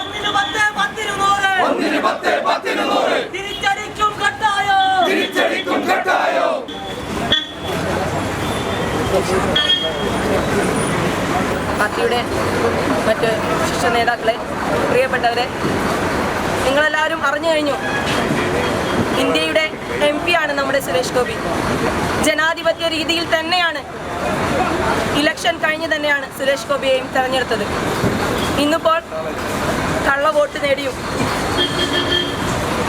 ഒന്നിന് പത്ത് ഒന്നിന് പത്ത് പത്തിന് തിരിച്ചടിക്കും കട്ടായോ? തിരിച്ചടിക്കും കെട്ടായോ? പാർട്ടിയുടെ മറ്റ് ശിക്ഷ നേതാക്കളെ പ്രിയപ്പെട്ടവരെ നിങ്ങളെല്ലാവരും അറിഞ്ഞു കഴിഞ്ഞു. ഇന്ത്യയുടെ എം ആണ് നമ്മുടെ സുരേഷ് ഗോപി. ജനാധിപത്യ രീതിയിൽ തന്നെയാണ് ഇലക്ഷൻ കഴിഞ്ഞ് തന്നെയാണ് സുരേഷ് ഗോപിയെയും തെരഞ്ഞെടുത്തത്. ഇന്നിപ്പോൾ കള്ള വോട്ട് നേടിയും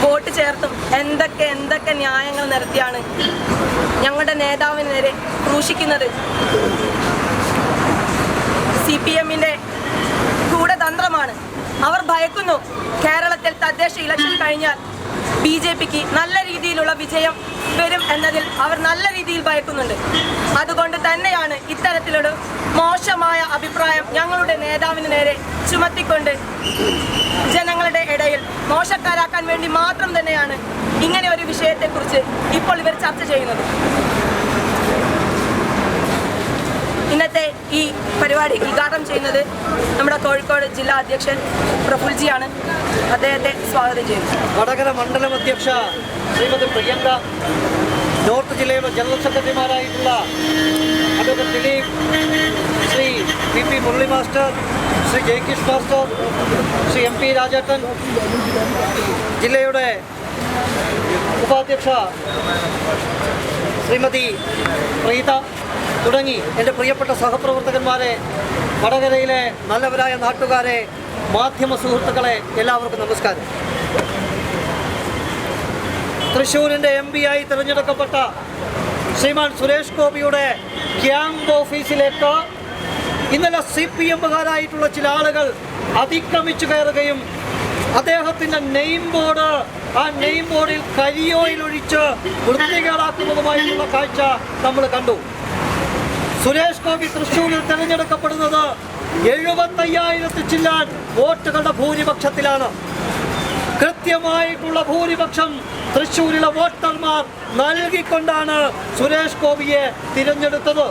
വോട്ട് ചേർത്തും എന്തൊക്കെ എന്തൊക്കെ ന്യായങ്ങൾ നിരത്തിയാണ് ഞങ്ങളുടെ നേതാവിന് നേരെ ക്രൂശിക്കുന്നത്. സി പി എമ്മിന്റെ ഗൂഢതന്ത്രമാണ്. അവർ ഭയക്കുന്നു കേരളത്തിൽ തദ്ദേശ ഇലക്ഷൻ കഴിഞ്ഞാൽ ബി ജെ പിക്ക് നല്ല രീതിയിലുള്ള വിജയം വരും എന്നതിൽ അവർ നല്ല രീതിയിൽ ഭയക്കുന്നുണ്ട്. അതുകൊണ്ട് തന്നെയാണ് ഇത്തരത്തിലൊരു മോശമായ അഭിപ്രായം ഞങ്ങളുടെ നേതാവിന് നേരെ ചുമത്തിക്കൊണ്ട് ജനങ്ങളുടെ ഇടയിൽ മോശക്കാരാക്കാൻ വേണ്ടി മാത്രം തന്നെയാണ് ഇങ്ങനെ ഒരു വിഷയത്തെക്കുറിച്ച് ഇപ്പോൾ ഇവർ ചർച്ച ചെയ്യുന്നത്. ഇന്നത്തെ ഈ പരിപാടി ഉദ്ഘാടനം ചെയ്യുന്നത് നമ്മുടെ കോഴിക്കോട് ജില്ലാ അധ്യക്ഷൻ പ്രഫുൽജിയാണ്. അദ്ദേഹത്തെ സ്വാഗതം ചെയ്യുന്നു. വടകര മണ്ഡലം അധ്യക്ഷ ശ്രീമതി പ്രിയങ്ക നോർത്ത് ജില്ലയുടെ general സെക്രട്ടറിമാരായിട്ടുള്ള Shri P P Murali master Shri Jayakish master Shri M P രാജേട്ടൻ ജില്ലയുടെ ഉപാധ്യക്ഷ ശ്രീമതി പ്രീത തുടങ്ങി എന്റെ പ്രിയപ്പെട്ട സഹപ്രവർത്തകന്മാരെ വടകരയിലെ നല്ലവരായ നാട്ടുകാരെ മാധ്യമ സുഹൃത്തുക്കളെ എല്ലാവർക്കും നമസ്കാരം. തൃശ്ശൂരിന്റെ എം പി ആയി തിരഞ്ഞെടുക്കപ്പെട്ട ശ്രീമാൻ സുരേഷ് ഗോപിയുടെ ക്യാമ്പ് ഓഫീസിലേക്ക് ഇന്നലെ സി പി എമ്മുകാരായിട്ടുള്ള ചില ആളുകൾ അതിക്രമിച്ചു കയറുകയും അദ്ദേഹത്തിന്റെ നെയിം ബോർഡ് ആ നെയിം ബോർഡിൽ കരിയോയിൽ ഒഴിച്ച് വൃത്തികേടാക്കുന്നതുമായിട്ടുള്ള കാഴ്ച നമ്മൾ കണ്ടു. സുരേഷ് ഗോപി തൃശ്ശൂരിൽ തെരഞ്ഞെടുക്കപ്പെടുന്നത് എഴുപത്തയ്യായിരത്തി ചില്ലാൻ വോട്ടുകളുടെ ഭൂരിപക്ഷത്തിലാണ്. കൃത്യമായിട്ടുള്ള ഭൂരിപക്ഷം തൃശ്ശൂരിലെ വോട്ടർമാർ നൽകിക്കൊണ്ടാണ് സുരേഷ് ഗോപിയെ തിരഞ്ഞെടുത്തത്.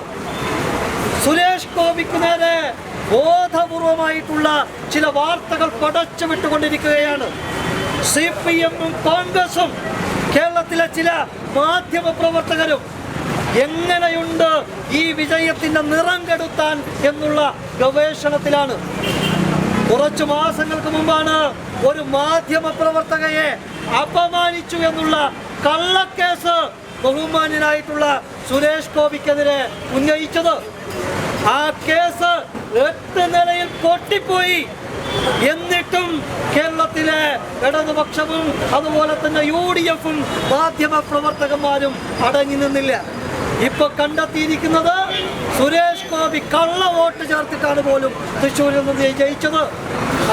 സുരേഷ് ഗോപിക്ക് നേരെ ബോധപൂർവമായിട്ടുള്ള ചില വാർത്തകൾ പടച്ചു വിട്ടുകൊണ്ടിരിക്കുകയാണ്. സി പി എമ്മും കോൺഗ്രസും കേരളത്തിലെ ചില മാധ്യമ പ്രവർത്തകരും എങ്ങനെയുണ്ട് ഈ വിജയത്തിന്റെ നിറം കെടുത്താൻ എന്നുള്ള ഗവേഷണത്തിലാണ്? കുറച്ചു മാസങ്ങൾക്ക് മുമ്പാണ് ഒരു മാധ്യമ പ്രവർത്തകയെ അപമാനിച്ചു എന്നുള്ള കള്ളക്കേസ് ബഹുമാന്യനായിട്ടുള്ള സുരേഷ് ഗോപിക്കെതിരെ ഉന്നയിച്ചത്. ആ കേസ് എട്ട് നിലയിൽ പൊട്ടിപ്പോയി. എന്നിട്ടും കേരളത്തിലെ ഇടതുപക്ഷവും അതുപോലെ തന്നെ യു ഡി എഫും മാധ്യമ പ്രവർത്തകന്മാരും അടങ്ങി നിന്നില്ല. ഇപ്പൊ കണ്ടെത്തിയിരിക്കുന്നത് സുരേഷ് ഗോപി കള്ള വോട്ട് ചേർത്തിട്ടാണ് പോലും തൃശ്ശൂരിൽ നിന്ന് ജയിച്ചത്.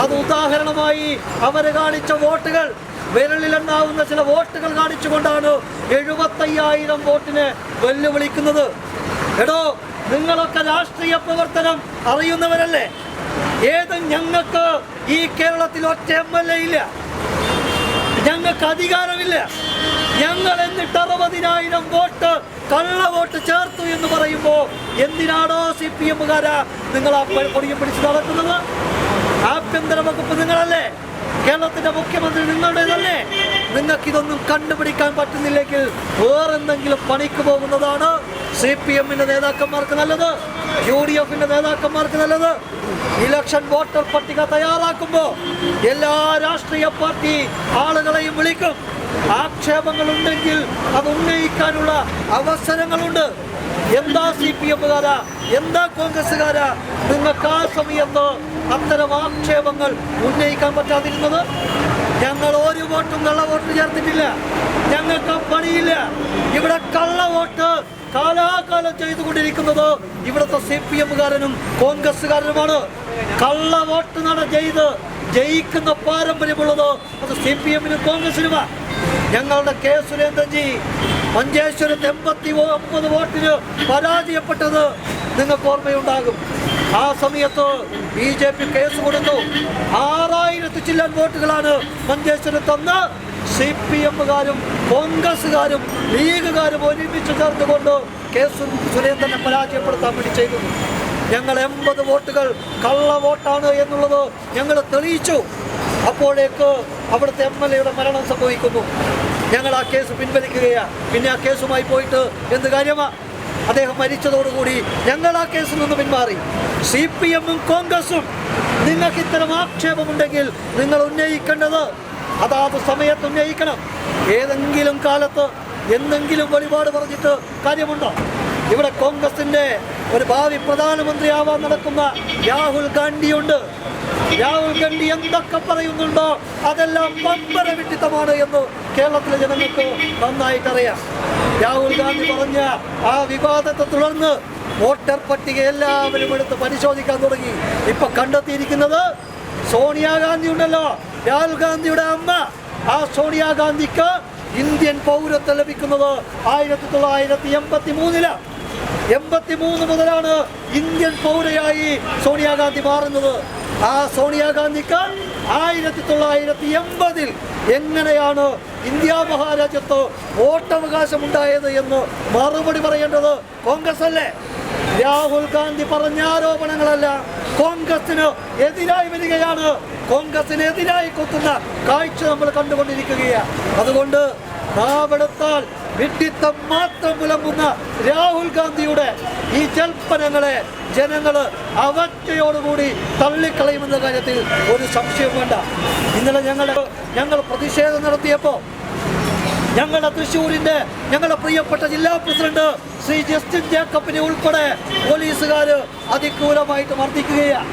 അത് ഉദാഹരണമായി അവർ കാണിച്ച വോട്ടുകൾ വിരലിലെണ്ണാവുന്ന ചില വോട്ടുകൾ കാണിച്ചുകൊണ്ടാണ് എഴുപത്തയ്യായിരം വോട്ടിനെ വെല്ലുവിളിക്കുന്നത്. എടോ നിങ്ങളൊക്കെ രാഷ്ട്രീയ പ്രവർത്തനം അറിയുന്നവരല്ലേ? ഏത് ഞങ്ങൾക്ക് ഈ കേരളത്തിൽ ഒറ്റ എം എൽ എ ഇല്ല. ഞങ്ങൾക്ക് അധികാരമില്ല. ഞങ്ങൾ എന്നിട്ട് അറുപതിനായിരം വോട്ട് കള്ള വോട്ട് ചേർത്തു എന്ന് പറയുമ്പോൾ എന്തിനാണോ സി പി എമ്മുകാരാ നിങ്ങൾ ആ പിടിച്ച് നടക്കുന്നത്? ആഭ്യന്തര വകുപ്പ് നിങ്ങളല്ലേ? കേരളത്തിന്റെ മുഖ്യമന്ത്രി നിങ്ങളുടേതല്ലേ? നിങ്ങൾക്ക് ഇതൊന്നും കണ്ടുപിടിക്കാൻ പറ്റുന്നില്ലെങ്കിൽ വേറെന്തെങ്കിലും പണിക്ക് പോകുന്നതാണ് സി പി എമ്മിന്റെ നേതാക്കന്മാർക്ക് നല്ലത് യു ഡി എഫിന്റെ നേതാക്കന്മാർക്ക് നല്ലത്. ഇലക്ഷൻ വോട്ടർ പട്ടിക തയ്യാറാക്കുമ്പോൾ എല്ലാ രാഷ്ട്രീയ പാർട്ടി ആളുകളെയും വിളിക്കും. ആക്ഷേപങ്ങൾ ഉണ്ടെങ്കിൽ അത് ഉന്നയിക്കാനുള്ള അവസരങ്ങളുണ്ട്. എന്താ സി പി എമ്മുകാരാ? എന്താ കോൺഗ്രസ്സുകാരാ? നിങ്ങൾക്ക് ആ സമയത്ത് അത്തരം ആക്ഷേപങ്ങൾ ഉന്നയിക്കാൻ പറ്റാതിരുന്നത്? ഞങ്ങൾ ഒരു വോട്ടും കള്ള വോട്ട് ചേർത്തിട്ടില്ല. ഞങ്ങൾക്ക് പണിയില്ല. ഇവിടെ കള്ള വോട്ട് കാലാകാലം ചെയ്തുകൊണ്ടിരിക്കുന്നത് ഇവിടുത്തെ സി പി എമ്മുകാരനും കോൺഗ്രസ്സുകാരനുമാണ്. കള്ള വോട്ട് നട ചെയ്ത് ജയിക്കുന്ന പാരമ്പര്യമുള്ളത് അത് സി പി എമ്മിനും കോൺഗ്രസിനുമാണ് ഞങ്ങളുടെ കെ സുരേന്ദ്രൻജി മഞ്ചേശ്വരത്ത് എൺപത്തി ഒമ്പത് വോട്ടിന് പരാജയപ്പെട്ടത് നിങ്ങൾക്ക് ഓർമ്മയുണ്ടാകും. ആ സമയത്ത് ബി ജെ പി കേസ് കൊടുത്തു. ആറായിരത്തി ചില്ലൻ വോട്ടുകളാണ് മഞ്ചേശ്വരത്തന്ന് സി പി എമ്മുകാരും കോൺഗ്രസ്സുകാരും ലീഗുകാരും ഒരുമിച്ച് ചേർന്നുകൊണ്ട് കെ സുരേന്ദ്രനെ പരാജയപ്പെടുത്താൻ വേണ്ടി ചെയ്തു. ഞങ്ങൾ എൺപത് വോട്ടുകൾ കള്ള വോട്ടാണ് എന്നുള്ളത് ഞങ്ങൾ തെളിയിച്ചു. അപ്പോഴേക്ക് അവിടുത്തെ എം എൽ എയുടെ മരണം സംഭവിക്കുന്നു. ഞങ്ങൾ ആ കേസ് പിൻവലിക്കുകയാണ് പിന്നെ ആ കേസുമായി പോയിട്ട് എന്ത് കാര്യമാണ് അദ്ദേഹം മരിച്ചതോടുകൂടി ഞങ്ങൾ ആ കേസിൽ നിന്ന് പിന്മാറി. സി പി എമ്മും കോൺഗ്രസും നിങ്ങൾക്ക് ഇത്തരം ആക്ഷേപമുണ്ടെങ്കിൽ നിങ്ങൾ ഉന്നയിക്കേണ്ടത് അതാത് സമയത്ത് ഉന്നയിക്കണം. ഏതെങ്കിലും കാലത്ത് എന്തെങ്കിലും വെളിപാട് പറഞ്ഞിട്ട് കാര്യമുണ്ടോ? ഇവിടെ കോൺഗ്രസിന്റെ ഒരു ഭാവി പ്രധാനമന്ത്രിയാവാൻ നടക്കുന്ന രാഹുൽ ഗാന്ധിയുണ്ട്. രാഹുൽ ഗാന്ധി എന്തൊക്കെ പറയുന്നുണ്ടോ? അതെല്ലാം പമ്പര വിട്ടിത്തമാണ് എന്ന് കേരളത്തിലെ ജനങ്ങൾക്ക് നന്നായിട്ട് അറിയാം രാഹുൽ ഗാന്ധി പറഞ്ഞ ആ വിവാദത്തെ തുടർന്ന് വോട്ടർ പട്ടിക എല്ലാവരും എടുത്ത് പരിശോധിക്കാൻ തുടങ്ങി. ഇപ്പൊ കണ്ടെത്തിയിരിക്കുന്നത് സോണിയാഗാന്ധി ഉണ്ടല്ലോ. രാഹുൽ ഗാന്ധിയുടെ അമ്മ. ആ സോണിയാഗാന്ധിക്ക് ഇന്ത്യൻ പൗരത്വം ലഭിക്കുന്നത് ആയിരത്തി തൊള്ളായിരത്തി എൺപത്തി മൂന്നിലാണ് എൺപത്തി മൂന്ന് മുതലാണ് ഇന്ത്യൻ പൗരയായി സോണിയാഗാന്ധി മാറുന്നത്. ആ സോണിയാഗാന്ധിക്ക് ആയിരത്തി തൊള്ളായിരത്തി എൺപതിൽ എങ്ങനെയാണ് ഇന്ത്യ മഹാരാജ്യത്ത് വോട്ടവകാശം ഉണ്ടായത് എന്ന് മറുപടി പറയേണ്ടത് കോൺഗ്രസ് അല്ലേ? രാഹുൽ ഗാന്ധി പറഞ്ഞ ആരോപണങ്ങളല്ല. കോൺഗ്രസിന് എതിരായി വരികയാണ്. കോൺഗ്രസിനെതിരായി കൊത്തുന്ന കാഴ്ച നമ്മൾ കണ്ടുകൊണ്ടിരിക്കുകയാണ്. അതുകൊണ്ട് നാവെടുത്താൽ വിഡ്ഢിത്തം മാത്രം പുലമ്പുന്ന രാഹുൽ ഗാന്ധിയുടെ ഈ ജൽപ്പനങ്ങളെ ജനങ്ങൾ അവജ്ഞയോടുകൂടി തള്ളിക്കളയുമെന്ന കാര്യത്തിൽ ഒരു സംശയം വേണ്ട. ഇന്നലെ ഞങ്ങൾ ഞങ്ങൾ പ്രതിഷേധം നടത്തിയപ്പോൾ ഞങ്ങളുടെ തൃശ്ശൂരിന്റെ ഞങ്ങളുടെ പ്രിയപ്പെട്ട ജില്ലാ പ്രസിഡന്റ് ശ്രീ ജസ്റ്റിൻ ജേക്കബിനെ ഉൾപ്പെടെ പോലീസുകാർ അതിക്രൂരമായിട്ട് മർദ്ദിക്കുകയാണ്.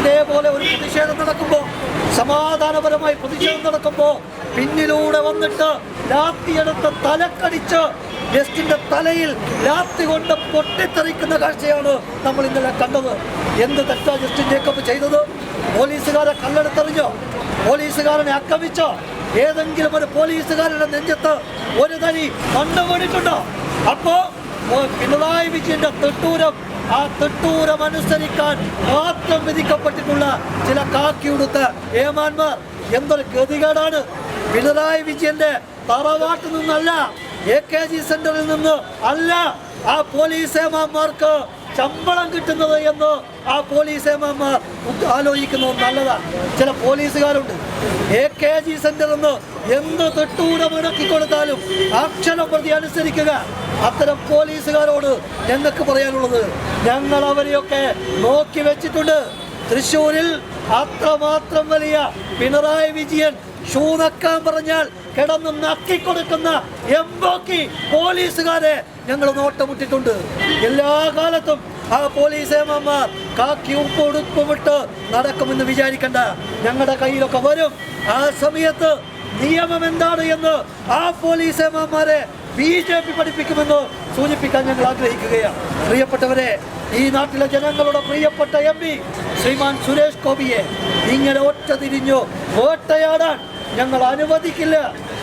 ഇതേപോലെ ഒരു പ്രതിഷേധം നടക്കുമ്പോൾ സമാധാനപരമായി പ്രതിഷേധം നടക്കുമ്പോൾ പിന്നിലൂടെ വന്നിട്ട് ലാത്തിയെടുത്ത് തലക്കടിച്ച് ജസ്റ്റിന്റെ തലയിൽ ലാത്തി കൊണ്ട് പൊട്ടിത്തെറിക്കുന്ന കാഴ്ചയാണ് നമ്മൾ ഇന്നലെ കണ്ടത്. എന്ത് തെറ്റാ ജസ്റ്റിൻ ജേക്കബ് ചെയ്തത്? പോലീസുകാരെ കല്ലെടുത്തെറിഞ്ഞോ? പോലീസുകാരനെ ആക്രമിച്ചോ? ഏതെങ്കിലും ഒരു പോലീസുകാരുടെ നെഞ്ചത്ത് ഒരു തനി മണ്ണ് വീണിട്ടുണ്ടോ? അപ്പോ ഓ, പിണറായി വിജയന്റെ തെട്ടൂരം ആ തൊട്ടൂരം അനുസരിക്കാൻ മാത്രം വിധിക്കപ്പെട്ടിട്ടുള്ള ചില കാക്കിയുടുത്ത ഏമാന്മാർ എന്തൊരു ഗതികേടാണ്. പിണറായി വിജയന്റെ തറവാട്ടിൽ നിന്നല്ല എ കെ ജി സെന്ററിൽ നിന്ന് അല്ല ആ പോലീസ് ഏമാന്മാർക്ക് ശമ്പളം കിട്ടുന്നത് എന്ന് ആ പോലീസ് ഏമാന്മാർ ആലോചിക്കുന്നത് നല്ലതാണ് ചില പോലീസുകാരുണ്ട്. എ കെ ജി സെന്റർ എന്ന് എന്ത് തൊട്ടൂരം മുടക്കി കൊടുത്താലും അക്ഷരം പ്രതി അനുസരിക്കുക. അത്തരം പോലീസുകാരോട് ഞങ്ങൾക്ക് പറയാനുള്ളത്? ഞങ്ങൾ അവരെയൊക്കെ നോക്കി വെച്ചിട്ടുണ്ട്. തൃശ്ശൂരിൽ അത്രമാത്രം വലിയ പിണറായി വിജയൻ ഷൂനക്കാൻ പറഞ്ഞാൽ കിടന്ന് നക്കിക്കൊടുക്കുന്ന എംബോക്കി പോലീസുകാരെ ഞങ്ങൾ നോട്ടമുട്ടിട്ടുണ്ട്. എല്ലാ കാലത്തും ആ പോലീസ് ഏമാന്മാർ കാക്കി ഉപ്പ് ഉടുപ്പുമിട്ട് നടക്കുമെന്ന് വിചാരിക്കണ്ട. ഞങ്ങളുടെ കയ്യിലൊക്കെ വരും. ആ സമയത്ത് നിയമം എന്താണ് എന്ന് ആ പോലീസ് ഏമാന്മാരെ ബി ജെ പി പഠിപ്പിക്കുമെന്ന് സൂചിപ്പിക്കാൻ ഞങ്ങൾ ആഗ്രഹിക്കുകയാണ്. പ്രിയപ്പെട്ടവരെ ഈ നാട്ടിലെ ജനങ്ങളുടെ പ്രിയപ്പെട്ട എം പി ശ്രീമാൻ സുരേഷ് ഗോപിയെ ഇങ്ങനെ ഒറ്റ തിരിഞ്ഞു വേട്ടയാടാൻ ഞങ്ങൾ അനുവദിക്കില്ല.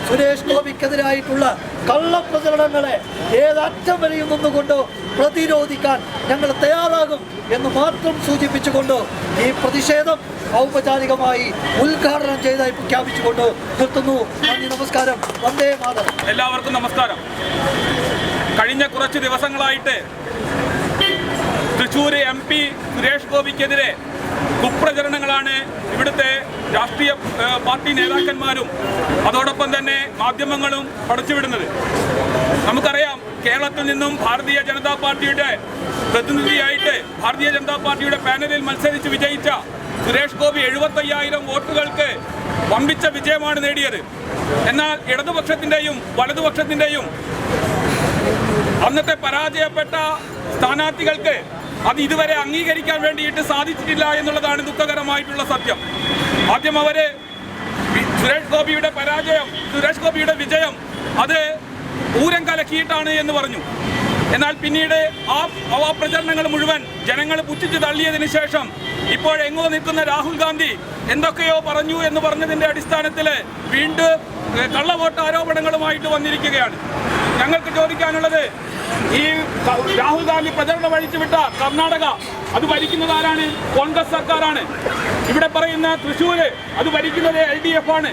സുരേഷ് ഗോപിക്കെതിരായിട്ടുള്ള കള്ളപ്രചരണങ്ങളെ ഏതറ്റം വരെയും നിന്നുകൊണ്ട് പ്രതിരോധിക്കാൻ ഞങ്ങൾ തയ്യാറാകും എന്ന് മാത്രം സൂചിപ്പിച്ചുകൊണ്ട് ഈ പ്രതിഷേധം ഔപചാരികമായി ഉദ്ഘാടനം ചെയ്തായി പ്രഖ്യാപിച്ചുകൊണ്ട് നിർത്തുന്നു. നന്ദി നമസ്കാരം. വന്ദേ മാതരം. എല്ലാവർക്കും നമസ്കാരം. കഴിഞ്ഞ കുറച്ച് ദിവസങ്ങളായിട്ട് തൃശ്ശൂർ എം പി സുരേഷ് ഗോപിക്കെതിരെ കുപ്രചരണങ്ങളാണ് ഇവിടുത്തെ രാഷ്ട്രീയ പാർട്ടി നേതാക്കന്മാരും അതോടൊപ്പം തന്നെ മാധ്യമങ്ങളും പടച്ചുവിടുന്നത്. നമുക്കറിയാം കേരളത്തിൽ നിന്നും ഭാരതീയ ജനതാ പാർട്ടിയുടെ പ്രതിനിധിയായിട്ട് ഭാരതീയ ജനതാ പാർട്ടിയുടെ പാനലിൽ മത്സരിച്ച് വിജയിച്ച സുരേഷ് ഗോപി എഴുപത്തയ്യായിരം വോട്ടുകൾക്ക് വമ്പിച്ച വിജയമാണ് നേടിയത്. എന്നാൽ ഇടതുപക്ഷത്തിന്റെയും വലതുപക്ഷത്തിന്റെയും അന്നത്തെ പരാജയപ്പെട്ട സ്ഥാനാർത്ഥികൾക്ക് അത് ഇതുവരെ അംഗീകരിക്കാൻ വേണ്ടിയിട്ട് സാധിച്ചിട്ടില്ല എന്നുള്ളതാണ് ദുഃഖകരമായിട്ടുള്ള സത്യം. ആദ്യം അവർ സുരേഷ് ഗോപിയുടെ പരാജയം സുരേഷ് ഗോപിയുടെ വിജയം അത് ഊരം കലക്കിയിട്ടാണ് എന്ന് പറഞ്ഞു. എന്നാൽ പിന്നീട് ആ പ്രചരണങ്ങൾ മുഴുവൻ ജനങ്ങൾ പുച്ഛിച്ച് തള്ളിയതിനു ശേഷം ഇപ്പോൾ എങ്ങോ നിൽക്കുന്ന രാഹുൽ ഗാന്ധി എന്തൊക്കെയോ പറഞ്ഞു എന്ന് പറഞ്ഞതിന്റെ അടിസ്ഥാനത്തിൽ വീണ്ടും കള്ളവോട്ട് ആരോപണങ്ങളുമായിട്ട് വന്നിരിക്കുകയാണ്. ഞങ്ങൾക്ക് ചോദിക്കാനുള്ളത് ഈ രാഹുൽ ഗാന്ധി പ്രചരണം അഴിച്ചുവിട്ട കർണാടക അത് ഭരിക്കുന്നത് ആരാണ്? കോൺഗ്രസ് സർക്കാരാണ്. ഇവിടെ പറയുന്ന തൃശ്ശൂര് അത് ഭരിക്കുന്നത് എൽ ഡി എഫ് ആണ്.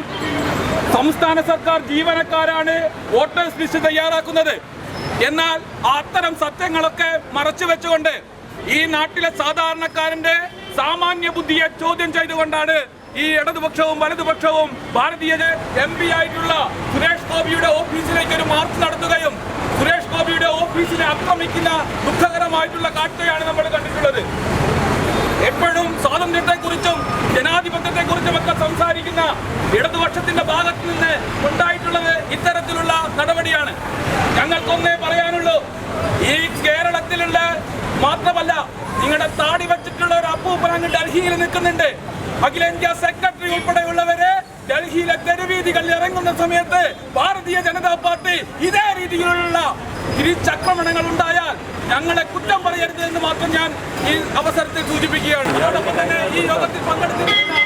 സംസ്ഥാന സർക്കാർ ജീവനക്കാരാണ് വോട്ടേഴ്സ് ലിസ്റ്റ് തയ്യാറാക്കുന്നത്. എന്നാൽ അത്തരം സത്യങ്ങളൊക്കെ മറച്ചു വെച്ചുകൊണ്ട് ഈ നാട്ടിലെ സാധാരണക്കാരന്റെ സാമാന്യ ബുദ്ധിയെ ചോദ്യം ചെയ്തുകൊണ്ടാണ് ഈ ഇടതുപക്ഷവും വലതുപക്ഷവും ഭാരതീയ എം പി ആയിട്ടുള്ള സുരേഷ് ഗോപിയുടെ ഓഫീസിലേക്ക് ഒരു മാർച്ച് നടത്തുകയും സുരേഷ് ഗോപിയുടെ ഓഫീസിനെ ആക്രമിക്കുന്ന ദുഃഖകരമായിട്ടുള്ള കാഴ്ചയാണ് നമ്മൾ കണ്ടിട്ടുള്ളത്. എപ്പോഴും സ്വാതന്ത്ര്യത്തെക്കുറിച്ചും ജനാധിപത്യത്തെക്കുറിച്ചും ഒക്കെ സംസാരിക്കുന്ന ഇടതുപക്ഷത്തിന്റെ ഭാഗത്ത് നിന്ന് ഉണ്ടായിട്ടുള്ളത് ഇത്തരത്തിലുള്ള നടപടിയാണ്. ഞങ്ങൾക്കൊന്നേ പറയാനുള്ളൂ ഈ കേരളത്തിലുള്ള മാത്രമല്ല നിങ്ങളുടെ താടി വെച്ചിട്ടുള്ള ഒരു അപ്പൂപ്പൻ ഡൽഹിയിൽ നിൽക്കുന്നുണ്ട്. അഖിലേന്ത്യാ സെക്രട്ടറി ഉൾപ്പെടെയുള്ളവരെ ഡൽഹിയിലെ തെരുവീതികളിൽ ഇറങ്ങുന്ന സമയത്ത് ഭാരതീയ ജനതാ പാർട്ടി ഇതേ രീതിയിലുള്ള തിരിച്ചക്രമണങ്ങൾ ഉണ്ടായാൽ ഞങ്ങളെ കുറ്റം പറയരുത് എന്ന് മാത്രം ഞാൻ ഈ അവസരത്തിൽ സൂചിപ്പിക്കുകയാണ്. അതോടൊപ്പം തന്നെ ഈ യോഗത്തിൽ പങ്കെടുത്തിരിക്കുന്ന